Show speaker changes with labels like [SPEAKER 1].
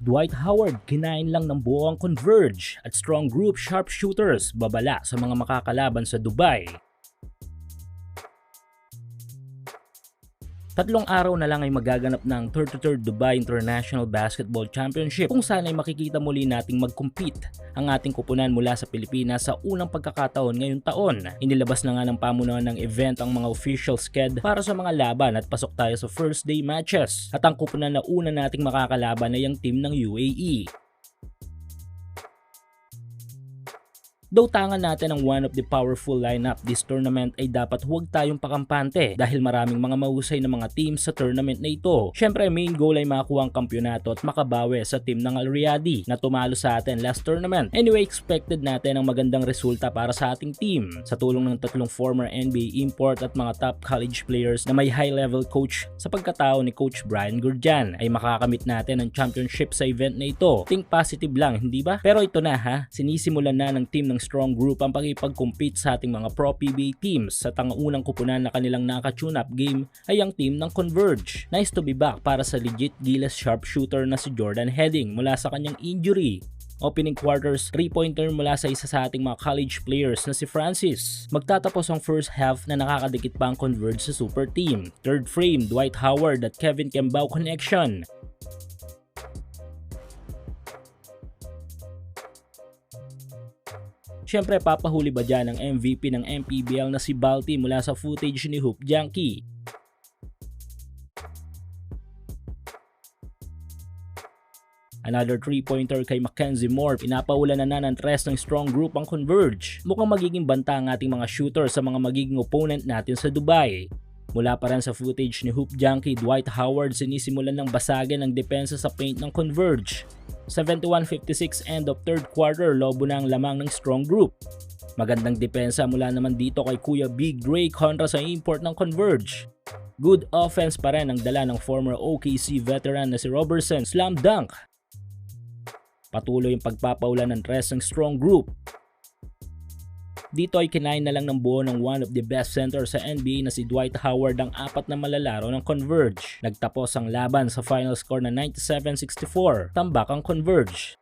[SPEAKER 1] Dwight Howard kinain lang ng buo ang Converge at strong group sharpshooters babala sa mga makakalaban sa Dubai. Tatlong araw na lang ay magaganap ng 33rd Dubai International Basketball Championship kung saan ay makikita muli nating mag-compete ang ating kupunan mula sa Pilipinas sa unang pagkakataon ngayong taon. Inilabas na nga ng pamunuan ng event ang mga official sked para sa mga laban at pasok tayo sa first day matches. At ang kupunan na una nating makakalaban ay ang team ng. UAE. Though tangan natin ang one of the powerful lineup this tournament ay dapat huwag tayong pakampante dahil maraming mga mahusay na mga teams sa tournament na ito. Syempre main goal ay makakuha ang kampyonato at makabawi sa team ng Al Riyadi na tumalo sa atin last tournament. Anyway, expected natin ang magandang resulta para sa ating team sa tulong ng tatlong former NBA import at mga top college players na may high level coach sa pagkatao ni Coach Brian Gurjan ay makakamit natin ang championship sa event na ito. Think positive lang, hindi ba? Pero ito na ha, sinisimulan na ng team ng strong group ang pakipag-compete sa ating mga pro PBA teams at ang unang kupunan na kanilang naka-tune up game ay ang team ng Converge. Nice to be back para sa legit Gilas sharpshooter na si Jordan Heading mula sa kanyang injury opening quarters 3-pointer mula sa isa sa ating mga college players na si Francis. Magtatapos ang first half na nakakadikit pa ang Converge sa super team. Third frame, Dwight Howard at Kevin Kembao connection. Siyempre papahuli ba dyan ang MVP ng MPBL na si Balti mula sa footage ni Hoop Junkie? Another 3-pointer kay Mackenzie Moore, pinapaulan na na ng tres ng strong group ang Converge. Mukhang magiging banta ang ating mga shooter sa mga magiging opponent natin sa Dubai. Mula pa rin sa footage ni Hoop Junkie, Dwight Howard sinisimulan ng basagin ang depensa sa paint ng Converge. 71-56 end of third quarter, lobo na ang lamang ng strong group. Magandang depensa mula naman dito kay Kuya Big Dre kontra sa import ng Converge. Good offense pa rin ang dala ng former OKC veteran na si Robertson, slam dunk. Patuloy yung pagpapaulan ng tres ng strong group. Dito ay kinain na lang ng buo ng one of the best centers sa NBA na si Dwight Howard ang apat na malalaro ng Converge. Nagtapos ang laban sa final score na 97-64. Tambak ang Converge.